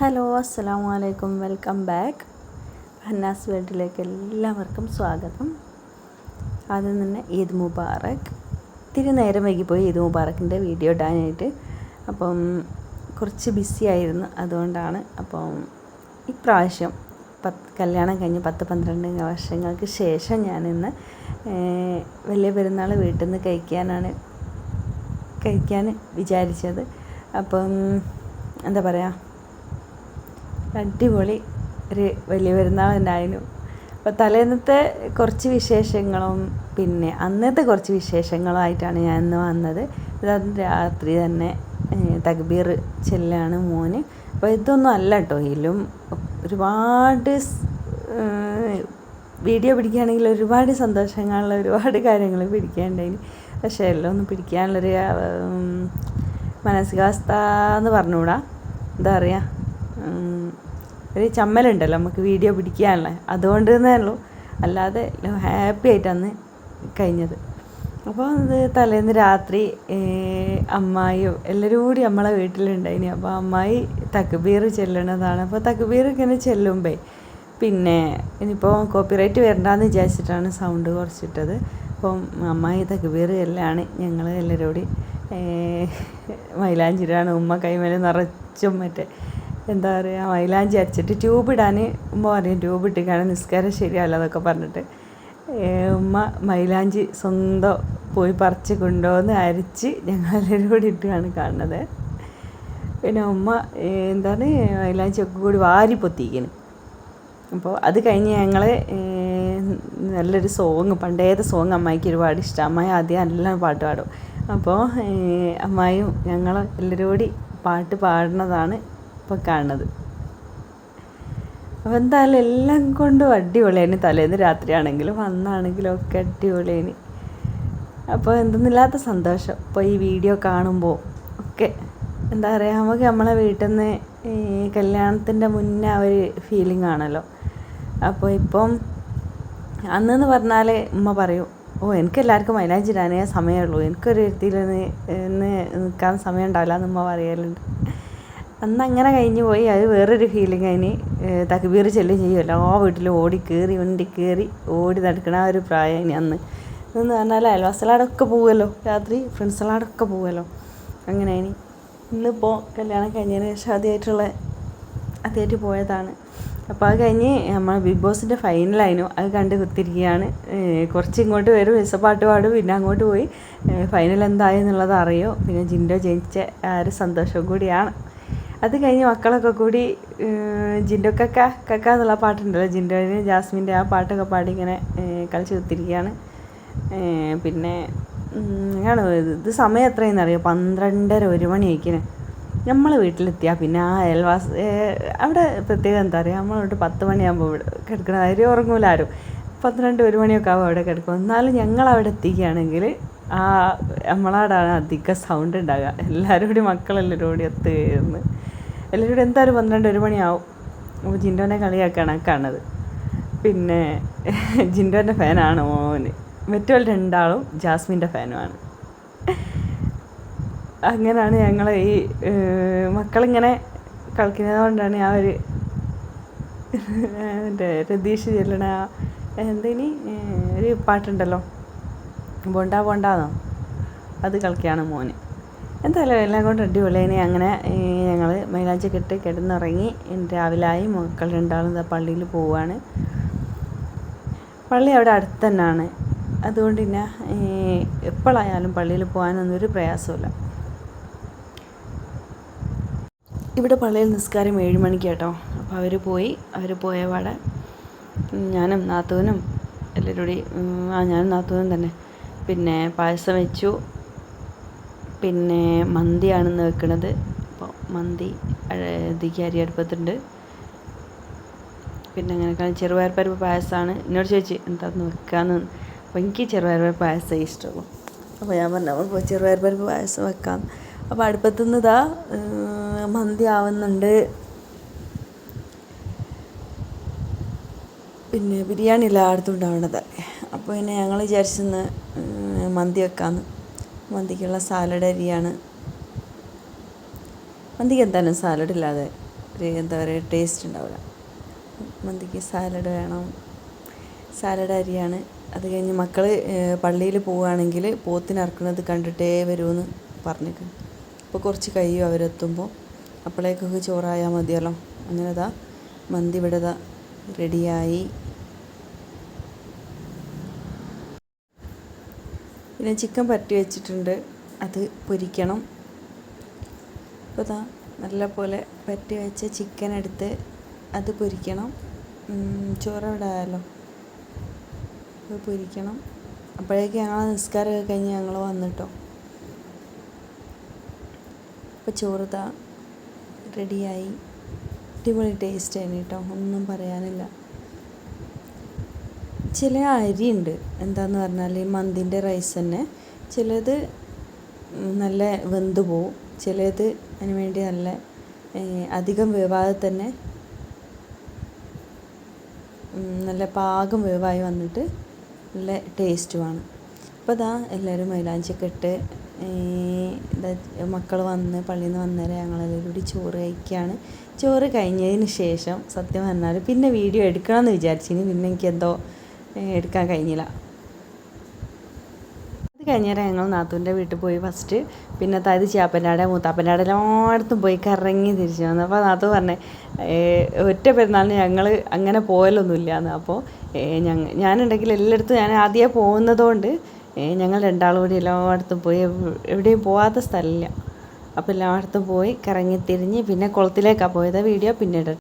Hello അസ്സാം വലൈക്കും welcome back. Hannas വേൾഡിലേക്ക് എല്ലാവർക്കും സ്വാഗതം. ആദ്യം തന്നെ ഈദ് മുബാറക്. ഇത്തിരി നേരം വൈകിപ്പോയി ഈദ് മുബാറക്കിന്റെ വീഡിയോ ഇടാനായിട്ട്. അപ്പം കുറച്ച് ബിസി ആയിരുന്നു അതുകൊണ്ടാണ്. അപ്പം ഇപ്രാവശ്യം പത്ത് കല്യാണം കഴിഞ്ഞ് പത്ത് പന്ത്രണ്ട് വർഷങ്ങൾക്ക് ശേഷം ഞാനിന്ന് വലിയ പെരുന്നാൾ വീട്ടിൽ നിന്ന് കഴിക്കാനാണ് കഴിക്കാൻ വിചാരിച്ചത്. അപ്പം എന്താ പറയുക അടിപൊളി ഒരു വലിയ പെരുന്നാളുണ്ടായിരുന്നു അപ്പോൾ തലേന്നത്തെ കുറച്ച് വിശേഷങ്ങളും പിന്നെ അന്നത്തെ കുറച്ച് വിശേഷങ്ങളുമായിട്ടാണ് ഞാൻ ഇന്ന് വന്നത്. ഇത് രാത്രി തന്നെ തകബീർ ചെല്ലാണ് മോന്. അപ്പോൾ ഇതൊന്നും അല്ല കേട്ടോ ഇതിലും ഒരുപാട് വീഡിയോ പിടിക്കുകയാണെങ്കിൽ ഒരുപാട് സന്തോഷങ്ങളുള്ള ഒരുപാട് കാര്യങ്ങൾ പിടിക്കാനുണ്ടായിന് പക്ഷേ എല്ലാം ഒന്നും പിടിക്കാനുള്ളൊരു മാനസികാവസ്ഥ എന്ന് പറഞ്ഞുകൂടാ. എന്താ പറയുക ഒരു ചമ്മലുണ്ടല്ലോ നമുക്ക് വീഡിയോ പിടിക്കാനുള്ള. അതുകൊണ്ട് തന്നെ അല്ലാതെ ഹാപ്പി ആയിട്ടാണ് കഴിഞ്ഞത്. അപ്പോൾ അത് തലേന്ന് രാത്രി അമ്മായിയും എല്ലാവരും കൂടി നമ്മളെ വീട്ടിലുണ്ടായിനി. അപ്പോൾ അമ്മായി തക്ബീർ ചെല്ലണതാണ്. അപ്പോൾ തക്ബീർ ഇങ്ങനെ ചെല്ലുമ്പേ പിന്നെ ഇനിയിപ്പോൾ കോപ്പിറൈറ്റ് വരണ്ടാന്ന് വിചാരിച്ചിട്ടാണ് സൗണ്ട് കുറച്ചിട്ടത്. അപ്പം അമ്മായി തക്ബീർ ചെല്ലാണ്. ഞങ്ങൾ എല്ലാവരും കൂടി മൈലാഞ്ചിരാണ് ഉമ്മ കൈമേൽ നിറച്ചും മറ്റേ എന്താ പറയുക മൈലാഞ്ചി അരച്ചിട്ട് ട്യൂബ് ഇടാൻ ഉമ്മ പറയും ട്യൂബ് ഇട്ടിക്കാണ് നിസ്കാരം ശരിയല്ല എന്നൊക്കെ പറഞ്ഞിട്ട് ഉമ്മ മൈലാഞ്ചി സ്വന്തം പോയി പറിച്ച് കൊണ്ടുവന്ന് അരച്ച് ഞങ്ങളെല്ലാവരും കൂടി ഇട്ടാണ് കാണുന്നത്. പിന്നെ ഉമ്മ എന്താണ് മൈലാഞ്ചി ഒക്കെ കൂടി വാരി പൊത്തിക്കുന്നു അപ്പോൾ അത് കഴിഞ്ഞ് ഞങ്ങൾ നല്ലൊരു സോങ് പണ്ടേത്തെ സോങ് അമ്മായിക്ക് ഒരുപാട് ഇഷ്ടം. അമ്മായി ആദ്യം നല്ല പാട്ട് പാടും. അപ്പോൾ അമ്മായും ഞങ്ങൾ എല്ലാവരും കൂടി പാട്ട് പാടുന്നതാണ് ഇപ്പോൾ കാണുന്നത്. അപ്പോൾ എന്തായാലും എല്ലാം കൊണ്ടും അടിപൊളിയാണ് തലേന്ന് രാത്രിയാണെങ്കിലും അന്നാണെങ്കിലും ഒക്കെ അടിപൊളിയാണ് അപ്പോൾ എന്തെന്നില്ലാത്ത സന്തോഷം. ഇപ്പോൾ ഈ വീഡിയോ കാണുമ്പോൾ ഒക്കെ എന്താ പറയുക നമുക്ക് നമ്മളെ വീട്ടിൽ നിന്ന് ഈ കല്യാണത്തിന്റെ മുന്നേ ഒരു ഫീലിംഗ് ആണല്ലോ. അപ്പോൾ ഇപ്പം അന്നെന്ന് പറഞ്ഞാൽ ഉമ്മ പറയും ഓ എനിക്ക് എല്ലാവർക്കും മൈലാഞ്ചി ഇടാനേ സമയമുള്ളൂ എനിക്കൊരു രീതിയിൽ നിന്ന് നിൽക്കാൻ സമയം ഉണ്ടാവില്ല എന്ന് ഉമ്മ പറയലുണ്ട്. അന്ന് അങ്ങനെ കഴിഞ്ഞു പോയി. അത് വേറൊരു ഫീലിംഗ് അതിന് തക്ബീർ ചെല്ലും ചെയ്യും. എല്ലാ വീട്ടിൽ ഓടി കയറി വണ്ടി കയറി ഓടി നടക്കണ ആ ഒരു പ്രായം ഇനി അന്ന്. എന്ന് പറഞ്ഞാൽ അയൽവാസികളാടൊക്കെ പോകുമല്ലോ രാത്രി ഫ്രണ്ട്സുകളാടൊക്കെ പോകുമല്ലോ അങ്ങനെ ഇനി ഇന്നിപ്പോൾ കല്യാണം കഴിഞ്ഞതിന് ശേഷം ആദ്യമായിട്ടുള്ള ആദ്യമായിട്ട് പോയതാണ്. അപ്പോൾ അത് കഴിഞ്ഞ് നമ്മൾ ബിഗ് ബോസിന്റെ ഫൈനലായിരുന്നു അത് കണ്ട് കുത്തിരിക്കുകയാണ്. കുറച്ച് ഇങ്ങോട്ട് വരും. പാട്ട് പാടും. പിന്നെ അങ്ങോട്ട് പോയി. ഫൈനൽ എന്തായി എന്നുള്ളത് അറിയോ? പിന്നെ ജിൻഡോ ജയിച്ച ആ ഒരു സന്തോഷം കൂടിയാണ്. അത് കഴിഞ്ഞ് മക്കളൊക്കെ കൂടി ജിൻഡോ കക്ക കക്ക എന്നുള്ള പാട്ടുണ്ടല്ലോ. ജിൻഡോന് ജാസ്മിന്റെ ആ പാട്ടൊക്കെ പാടി ഇങ്ങനെ കളിച്ച് കുത്തിരിക്കുകയാണ്. പിന്നെ ആണ് ഇത് സമയം എത്രയെന്ന് അറിയോ? പന്ത്രണ്ടര ഒരു മണി ആയിക്കിന് നമ്മൾ വീട്ടിലെത്തിയാൽ പിന്നെ ആ അയൽവാസ അവിടെ പ്രത്യേകം എന്താ പറയുക നമ്മളോട്ട് പത്ത് മണിയാകുമ്പോൾ ഇവിടെ കിടക്കണ ആരും ഉറങ്ങൂല ആരും. പന്ത്രണ്ട് ഒരു മണിയൊക്കെ ആവും അവിടെ കിടക്കും. എന്നാലും ഞങ്ങൾ അവിടെ എത്തിക്കുകയാണെങ്കിൽ ആ നമ്മളാടാണ് അധികം സൗണ്ട് ഉണ്ടാകുക എല്ലാവരും കൂടി മക്കളെല്ലാവരും കൂടി ഒത്തുകയറുന്നു എല്ലാവരും എന്തായാലും പന്ത്രണ്ട് ഒരു മണിയാവും. അപ്പോൾ ജിൻഡോനെ കളിയാക്കാണ് കാണുന്നത്. പിന്നെ ജിൻഡോന്റെ ഫാനാണ് മോന്. മറ്റുള്ള രണ്ടാളും ജാസ്മിന്റെ ഫാനുമാണ്. അങ്ങനെയാണ് ഞങ്ങൾ ഈ മക്കളിങ്ങനെ കളിക്കുന്നത് കൊണ്ടാണ് ആ ഒരു രതീഷ് ചെല്ലണ എന്തിനി ഒരു പാട്ടുണ്ടല്ലോ. ബോണ്ട ബോണ്ടാന്നോ? അത് കളിക്കുകയാണ് മോന്. എന്തായാലും എല്ലാം കൊണ്ട് അടിപൊളിയായി. അങ്ങനെ ഞങ്ങൾ മൈലാഞ്ചി കെട്ടി കിടന്നിറങ്ങി. രാവിലായി മക്കൾ രണ്ടാളും ദാ പള്ളിയിൽ പോവുകയാണ് പള്ളി അവിടെ അടുത്ത് തന്നെയാണ് അതുകൊണ്ട് പിന്നെ എപ്പോഴായാലും പള്ളിയിൽ പോകാനൊന്നും ഒരു പ്രയാസമില്ല ഇവിടെ പള്ളിയിൽ നിസ്കാരം ഏഴ് മണിക്ക് കേട്ടോ അപ്പോൾ അവർ പോയി. അവർ പോയ പാടെ ഞാനും നാത്തൂനും എല്ലാവരും കൂടി ആ ഞാനും നാത്തൂനും തന്നെ. പിന്നെ പായസം വെച്ചു. പിന്നെ മന്തിയാണെന്ന് വെക്കണത്. അപ്പോൾ മന്തി ഇതിക്ക് അരി അടുപ്പത്തുണ്ട് പിന്നെ അങ്ങനെ ചെറുപയർ പരിപ്പ് പായസമാണ് എന്നോട് ചോദിച്ചു എന്താന്ന് വെക്കാന്ന്? അപ്പോൾ എനിക്ക് ചെറുപയർ പരിപ്പ് പായസം ഇഷ്ടമുള്ളൂ അപ്പോൾ ഞാൻ പറഞ്ഞു അപ്പോൾ ചെറുപയർ പരിപ്പ് പായസം വെക്കാം. അപ്പോൾ അടുപ്പത്തുനിന്ന് ഇതാ മന്തി ആവുന്നുണ്ട്. പിന്നെ ബിരിയാണി എല്ലായിടത്തും ഉണ്ടാവേണ്ടത് അപ്പോൾ പിന്നെ ഞങ്ങൾ വിചാരിച്ചെന്ന് മന്തി വെക്കാമെന്ന് മന്തിക്കുള്ള സാലഡ് അരിയാണ്. മന്തിക്ക് എന്തായാലും സാലഡ് ഇല്ലാതെ ഒരു എന്താ പറയുക ടേസ്റ്റ് ഉണ്ടാവില്ല. മന്തിക്ക് സാലഡ് വേണം. സാലഡ് അരിയാണ്. അത് കഴിഞ്ഞ് മക്കൾ പള്ളിയിൽ പോവുകയാണെങ്കിൽ പോത്തിന് അറക്കുന്നത് കണ്ടിട്ടേ വരുമെന്ന് പറഞ്ഞേക്ക്. അപ്പോൾ കുറച്ച് കഴിയും അവരെത്തുമ്പോൾ അപ്പോഴേക്കൊക്കെ ചോറായാൽ മതിയല്ലോ. അങ്ങനെ ഇതാ മന്തി ഇവിടെ റെഡിയായി പിന്നെ ചിക്കൻ പറ്റി വെച്ചിട്ടുണ്ട്. അത് പൊരിക്കണം. അപ്പോൾ ഇതാ നല്ല പോലെ പറ്റി വെച്ച ചിക്കൻ എടുത്ത് അത് പൊരിക്കണം. ഉം, ചോറ് ഇവിടെ ആയാലോ. അത് പൊരിക്കണം. അപ്പോഴേക്ക് ഞങ്ങൾ നിസ്കാരമൊക്കെ കഴിഞ്ഞ് ഞങ്ങൾ വന്നിട്ടോ. അപ്പോൾ ചോറ് താ റെഡിയായി അടിപൊളി ടേസ്റ്റ് ആയിരുന്നു കേട്ടോ ഒന്നും പറയാനില്ല. ചില അരിയുണ്ട്. എന്താന്ന് പറഞ്ഞാൽ ഈ മന്തിന്റെ റൈസ് തന്നെ. ചിലത് നല്ല വെന്ത് പോവും. ചിലത് അതിന് വേണ്ടി നല്ല അധികം വേവാതെ തന്നെ നല്ല പാകം വേവായി വന്നിട്ട് നല്ല ടേസ്റ്റുമാണ് അപ്പോൾ ഇതാ എല്ലാവരും മൈലാഞ്ചിയൊക്കെ ഇട്ട് മക്കൾ വന്ന് പള്ളിയിൽ നിന്ന് വന്നേരം ഞങ്ങളെല്ലാവരും കൂടി ചോറ് കഴിക്കുകയാണ് ചോറ് കഴിഞ്ഞതിന് ശേഷം സത്യം പറഞ്ഞാൽ പിന്നെ വീഡിയോ എടുക്കണമെന്ന് വിചാരിച്ചിനി. പിന്നെ എനിക്ക് എന്തോ ഏ, എടുക്കാൻ കഴിഞ്ഞില്ല. അത് കഴിഞ്ഞേരം ഞങ്ങൾ നാത്തൂന്റെ വീട്ടിൽ പോയി ഫസ്റ്റ് പിന്നെ അതായത് ചാപ്പനാട് മൂത്താപ്പനാട് എല്ലായിടത്തും പോയി കറങ്ങി തിരിച്ചു വന്നു. അപ്പോൾ നാത്തു പറഞ്ഞേ ഒറ്റ പെരുന്നാളിന് ഞങ്ങൾ അങ്ങനെ പോയലൊന്നുമില്ല എന്ന് അപ്പോൾ ഞങ്ങൾ ഞാനുണ്ടെങ്കിൽ എല്ലായിടത്തും ഞാൻ ആദ്യമേ പോകുന്നതുകൊണ്ട് ഞങ്ങൾ രണ്ടാളും കൂടി എല്ലായിടത്തും പോയി എവ്- എവിടെയും പോകാത്ത സ്ഥലമില്ല. അപ്പോൾ എല്ലായിടത്തും പോയി കറങ്ങി തിരിഞ്ഞ് പിന്നെ കുളത്തിലേക്കാണ് പോയത്. വീഡിയോ പിന്നീട്